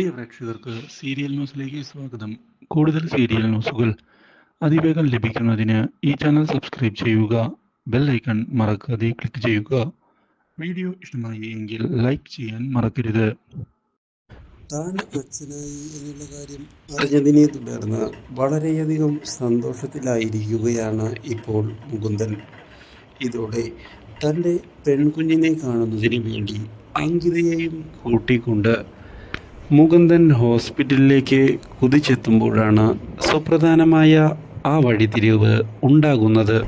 പ്രിയ പ്രേക്ഷകർക്ക് സീരിയൽ ന്യൂസിലേക്ക് സ്വാഗതം. കൂടുതൽ സീരിയൽ ന്യൂസുകൾ അതിവേഗം ലഭിക്കുന്നതിന് ഈ ചാനൽ സബ്സ്ക്രൈബ് ചെയ്യുക ബെൽ ഐക്കൺ മറക്കാതെ ക്ലിക്ക് ചെയ്യുക. വീഡിയോ ഇഷ്ടമായി എങ്കിൽ ലൈക്ക് ചെയ്യാൻ മറക്കരുത്. എന്നുള്ള കാര്യം അറിഞ്ഞതിനെ തുടർന്ന് വളരെയധികം സന്തോഷത്തിലായിരിക്കുകയാണ് ഇപ്പോൾ മുകുന്ദൻ. ഇതോടെ തന്റെ പെൺകുഞ്ഞിനെ കാണുന്നതിന് വേണ്ടി അങ്കിതയെയും കൂട്ടിക്കൊണ്ട് മുകുന്ദൻ ഹോസ്പിറ്റലിലേക്ക് കുതിച്ചെത്തുമ്പോഴാണ് സുപ്രധാനമായ ആ വഴിതിരിവ് ഉണ്ടാകുന്നത്.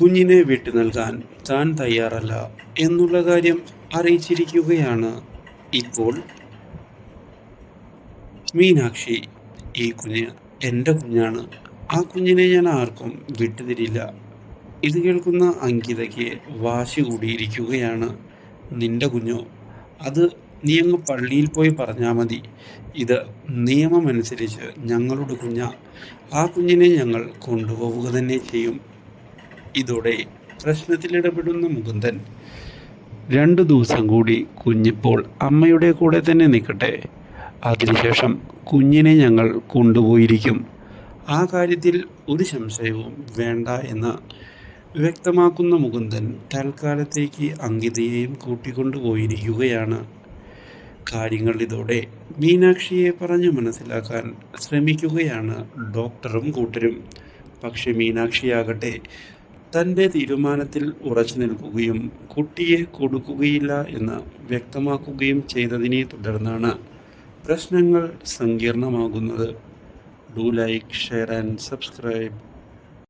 കുഞ്ഞിനെ വിട്ടു നൽകാൻ താൻ തയ്യാറല്ല എന്നുള്ള കാര്യം അറിയിച്ചിരിക്കുകയാണ് ഇപ്പോൾ മീനാക്ഷി. ഈ കുഞ്ഞ് എന്റെ കുഞ്ഞാണ്. ആ കുഞ്ഞിനെ ഞാൻ ആർക്കും വിട്ടുതരില്ല. ഇത് കേൾക്കുന്ന അങ്കിതയ്ക്ക് വാശി കൂടിയിരിക്കുകയാണ്. നിന്റെ കുഞ്ഞോ? അത് നീ അങ്ങ് പള്ളിയിൽ പോയി പറഞ്ഞാൽ മതി. ഇത് നിയമമനുസരിച്ച് ഞങ്ങളുടെ കുഞ്ഞ ആ കുഞ്ഞിനെ ഞങ്ങൾ കൊണ്ടുപോവുക തന്നെ ചെയ്യും. ഇതോടെ പ്രശ്നത്തിലിടപെടുന്ന മുകുന്ദൻ രണ്ടു ദിവസം കൂടി കുഞ്ഞിപ്പോൾ അമ്മയുടെ കൂടെ തന്നെ നിൽക്കട്ടെ. അതിനുശേഷം കുഞ്ഞിനെ ഞങ്ങൾ കൊണ്ടുപോയിരിക്കും. ആ കാര്യത്തിൽ ഒരു സംശയവും വേണ്ട എന്ന് വ്യക്തമാക്കുന്ന മുകുന്ദൻ തൽക്കാലത്തേക്ക് അങ്കിതയെയും കൂട്ടിക്കൊണ്ടുപോയിരിക്കുകയാണ്. കാര്യങ്ങൾ ഇതോടെ മീനാക്ഷിയെ പറഞ്ഞു മനസ്സിലാക്കാൻ ശ്രമിക്കുകയാണ് ഡോക്ടറും കൂട്ടരും. പക്ഷെ മീനാക്ഷിയാകട്ടെ തന്റെ തീരുമാനത്തിൽ ഉറച്ചു നിൽക്കുകയും കുട്ടിയെ കൊടുക്കുകയില്ല എന്ന് വ്യക്തമാക്കുകയും ചെയ്തതിനെ തുടർന്നാണ് പ്രശ്നങ്ങൾ സങ്കീർണമാകുന്നത്. Do like share and subscribe.